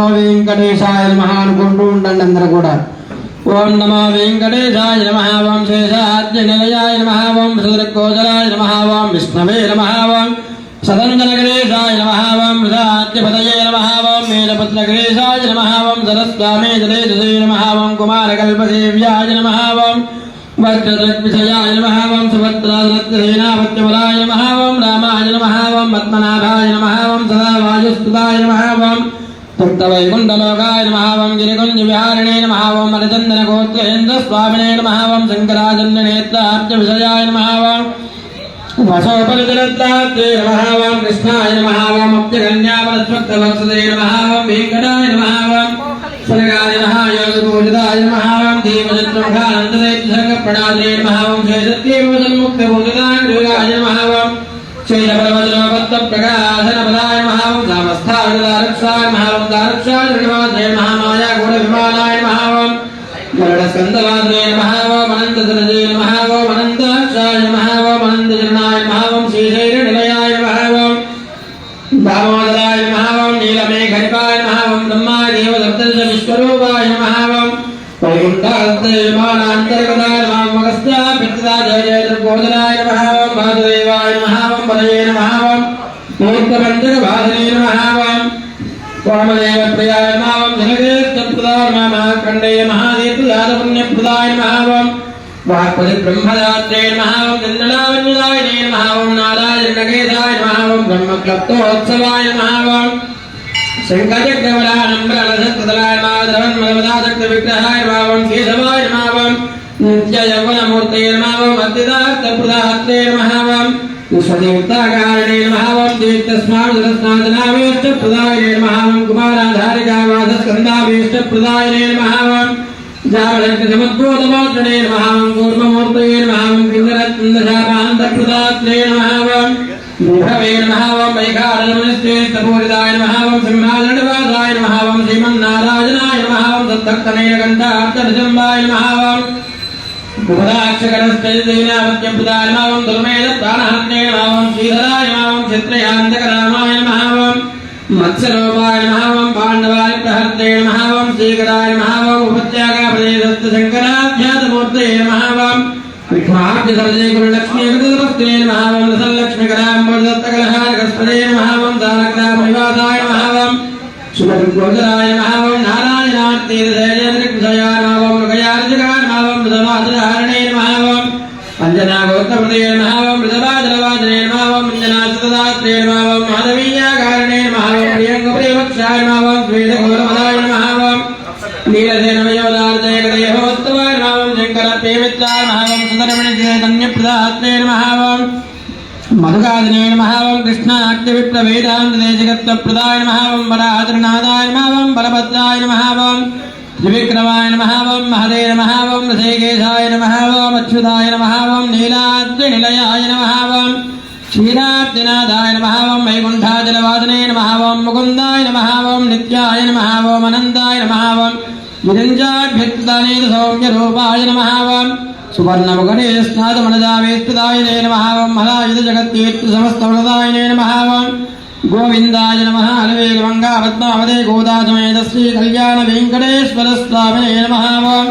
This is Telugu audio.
నమో వెంకటేశాయ నమ అనుకుంటూ ఉండండి అందరూ కూడా ఓం నమో వెంకటేశాయ నమః ఓం శేషాద్య నిలయాయ నమః ఓం సూర్యకోచరాయ నమః ఓం విష్ణవే నమః ఓం సదంజనగణేశాయ నమః ఓం మృదాద్యపదయే నమః ఓం మేలపత్రగణేశాయ నమః ఓం సరస్వామే జలేజసే నమః ఓం కుమారకల్పదేవ్యాయ నమః ఓం వజ్రద్విషయాయ నమః ఓం సుభద్రాదరత్నసేనాపత్యవరాయ నమః ఓం రామాయ నమః ఓం పద్మనాభాయ నమః ఓం సదా వాయుస్తుదాయ నమః ఓం తప్తవైకుంఠలోకాయ నమః ఓం గిరికుంజ విహారిణే నమః ఓం మరచందన గోత్రేంద్ర స్వామినే నమః ఓం శంకరాచంద్ర నేత్రార్చ విషయాయ నమః ఓం వసోపరిచరత్తే నమః ఓం కృష్ణాయ నమః ఓం అప్యగన్యావరస్వక్తవత్సదే నమః ఓం వెంకటాయ నమః ఓం సరగాయ నమః యోగపూజితాయ నమః ఓం ధీమచత్రముఖానందదైత్యసర్గప్రణాదే నమః ఓం శేషత్యేమోదన్ముక్తభూషితాయ నమః ఓం శ్రీలపదవచనపద్మప్రకాశనపదాయ నమః ఓం సామస్థావిదారక్షాయ నమః ఓం దారక్షాయ ధృణవాదే నమః మాయా గుణవిమానాయ నమః ఓం గరుడస్కందవాదే నమః ఓం అనంతసరజే నమః ఓం అనంతాక్షాయ నమః ఓం అనంతజనాయ నమః ఓం శ్రీశైలనిలయాయ నమః ఓం దామోదరాయ నమః ఓం నీలమేఘరిపాయ నమః ఓం బ్రహ్మాయ దేవదత్తజ విశ్వరూపాయ నమః ఓం వైకుంఠాంతర్గతాయ నమః ఓం అగస్త్యాభిర్తిదాయ జయ జయ దుర్గోదరాయ నమః ఓం వాసుదేవాయ నమః ఓం బలయే నమః ఓం మూర్తపంచకవాసనే నమః ఓం వామదేవ ప్రియాయ నమః ఓం జనకేత్యప్రదాయ నమః కండేయ మహాదేవయాద పుణ్యప్రదాయ నమః ఓం వాక్పతి బ్రహ్మదాత్రే నమః ఓం చంద్రలావణ్యదాయ నమః ఓం నారాయణ నగేదాయ నమః ఓం బ్రహ్మక్లప్తోత్సవాయ నమః ఓం శంకరచక్రవరానంబరసత్కదలాయ నమః ద్రవన్మదమదాసక్త విగ్రహాయ నమః ఓం కేశవాయ నమః ఓం నిత్య యౌవనమూర్తయ నమః ఓం అద్వితార్థప్రదాత్రే నమః ఓం విశ్వదేవతాకారణే నమః ఓం దీప్తస్మాదనావేష్టప్రదాయ నమః ఓం కుమారాధారికావాసస్కందావేష్టప్రదాయ నమః ఓం జావళంకసముద్బోధమోత్రణే నమః ఓం కూర్మమూర్తయే చిత్రయాంతకరామాయ మత్స్యరూపాయ పాండవాయ ప్రహర్తే శ్రీకరాయ శంకరాధ్యాతమూర్తయే శుభగోచరాయ మృగయార్జకాయ నమః ఓం మృదవాదధారణే నమః ఓం అంజనాగోత్తమృదే నమః ఓం మృదవాదలవాదనే నమః ఓం అంజనాసదాత్రే నమః ఓం మాధవీయాకారణే నమః ఓం ప్రియంగప్రియవక్షాయ నమః ఓం స్వేదఘోరమదాయ నమః ఓం నీలసేనమయోదార్జయగదేహోత్తవాయ నమః ఓం శంకరప్రేమిత్రాయ నమః ఓం త్రివిక్రమాయ నమః ఓం మహదే నమః ఓం ఋషికేశాయ నమః ఓం అచ్యుతాయ నమః ఓం నీలాద్రినిలయాయ నమః ఓం క్షీరాబ్దినాథాయ నమః ఓం వైకుంఠాచలవాదనే నమః ఓం ముకుందాయ నమః ఓం నిత్యాయ నమః ఓం అనంతాయ నమః ఓం విరంజాభ్యక్తానేత సౌమ్యరూపాయ నమః ఓం సువర్ణముఖనే స్నాతమనజావేస్తుదాయనే నమః ఓం మహాయుధ జగత్తీర్థ సమస్తమనదాయనే నమః ఓం గోవిందాయ నమః. అలవేగమంగా పద్మావదే గోదాసమేత శ్రీ కళ్యాణ వెంకటేశ్వర స్వామినే నమ.